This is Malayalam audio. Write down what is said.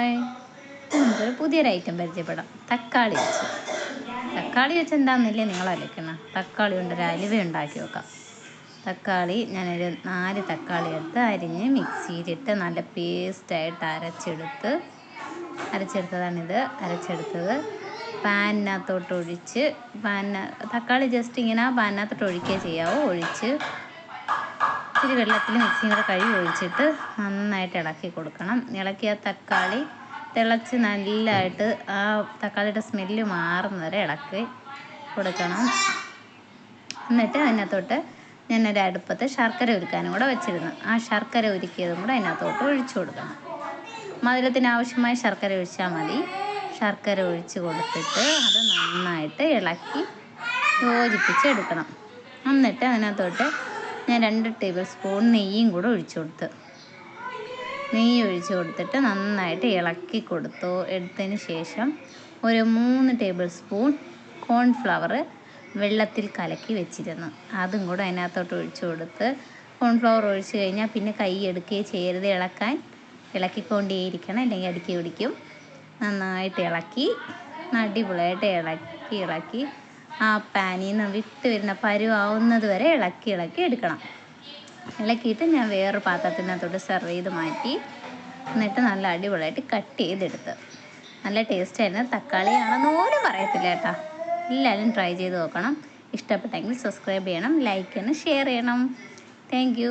ഹായ് നമുക്കൊരു പുതിയൊരു ഐറ്റം പരിചയപ്പെടാം. തക്കാളി വെച്ച്. തക്കാളി വെച്ച് എന്താണെന്നില്ലേ നിങ്ങൾ അലക്കണം തക്കാളി കൊണ്ട് ഒരു അലുവ ഉണ്ടാക്കി വെക്കാം. തക്കാളി ഞാനൊരു നാല് തക്കാളി എടുത്ത് അരിഞ്ഞ് മിക്സിയിലിട്ട് നല്ല പേസ്റ്റായിട്ട് അരച്ചെടുത്ത് അരച്ചെടുത്തതാണിത്. അരച്ചെടുത്തത്. പാനിനകത്തോട്ട് ഒഴിച്ച് പാനിന തക്കാളി ജസ്റ്റ് ഇങ്ങനെ പാനിനകത്തോട്ട് ഒഴിക്കുക ചെയ്യാവോ. ഒഴിച്ച് ഇച്ചിരി വെള്ളത്തിൽ മിക്സിയും കൂടെ കഴുകി ഒഴിച്ചിട്ട് നന്നായിട്ട് ഇളക്കി കൊടുക്കണം. ഇളക്കിയ തക്കാളി തിളച്ച് നല്ലതായിട്ട് ആ തക്കാളിയുടെ സ്മെല്ല് മാറുന്ന വരെ ഇളക്കി കൊടുക്കണം. എന്നിട്ട് അതിനകത്തോട്ട് ഞാൻ ഒരു അടുപ്പത്ത് ശർക്കര ഉരുക്കാനും കൂടെ വെച്ചിരുന്നു. ആ ശർക്കര ഉരുക്കിയതും കൂടെ അതിനകത്തോട്ട് ഒഴിച്ചു കൊടുക്കണം. മധുരത്തിന് ആവശ്യമായ ശർക്കര ഒഴിച്ചാൽ മതി. ശർക്കര ഒഴിച്ച് കൊടുത്തിട്ട് അത് നന്നായിട്ട് ഇളക്കി യോജിപ്പിച്ച് എടുക്കണം എന്നിട്ട് അതിനകത്തോട്ട് ഞാൻ രണ്ട് ടേബിൾ സ്പൂൺ നെയ്യും കൂടെ ഒഴിച്ചു കൊടുത്ത്. നെയ്യ് ഒഴിച്ച് കൊടുത്തിട്ട് നന്നായിട്ട് ഇളക്കി കൊടുത്തു. എടുത്തതിന് ശേഷം ഒരു മൂന്ന് ടേബിൾ സ്പൂൺ കോൺഫ്ലവർ വെള്ളത്തിൽ കലക്കി വെച്ചിരുന്നു. അതും കൂടെ അതിനകത്തോട്ട് ഒഴിച്ചു കൊടുത്ത്. കോൺഫ്ലവർ ഒഴിച്ച് കഴിഞ്ഞാൽ പിന്നെ കൈ എടുക്കുകയും ചെയ്യരുത്. ഇളക്കാൻ ഇളക്കിക്കൊണ്ടേയിരിക്കണം. അല്ലെങ്കിൽ അടുക്കി പിടിക്കും. നന്നായിട്ട് ഇളക്കി അടിപൊളിയായിട്ട് ഇളക്കി ഇളക്കി ആ പാനിൽ നിന്ന് വിട്ട് വരുന്ന പരുവാവുന്നത് വരെ ഇളക്കി ഇളക്കി എടുക്കണം. ഇളക്കിയിട്ട് ഞാൻ വേറൊരു പാത്രത്തിനകത്തോട്ട് സെർവ് ചെയ്ത് മാറ്റി എന്നിട്ട് നല്ല അടിപൊളിയായിട്ട് കട്ട് ചെയ്തെടുത്ത്. നല്ല ടേസ്റ്റ് ആയിരുന്നു തക്കാളിയാണെന്ന് പോലും പറയത്തില്ല കേട്ടോ. എല്ലാവരും ട്രൈ ചെയ്ത് നോക്കണം. ഇഷ്ടപ്പെട്ടെങ്കിൽ സബ്സ്ക്രൈബ് ചെയ്യണം ലൈക്ക് ചെയ്യണം ഷെയർ ചെയ്യണം. താങ്ക്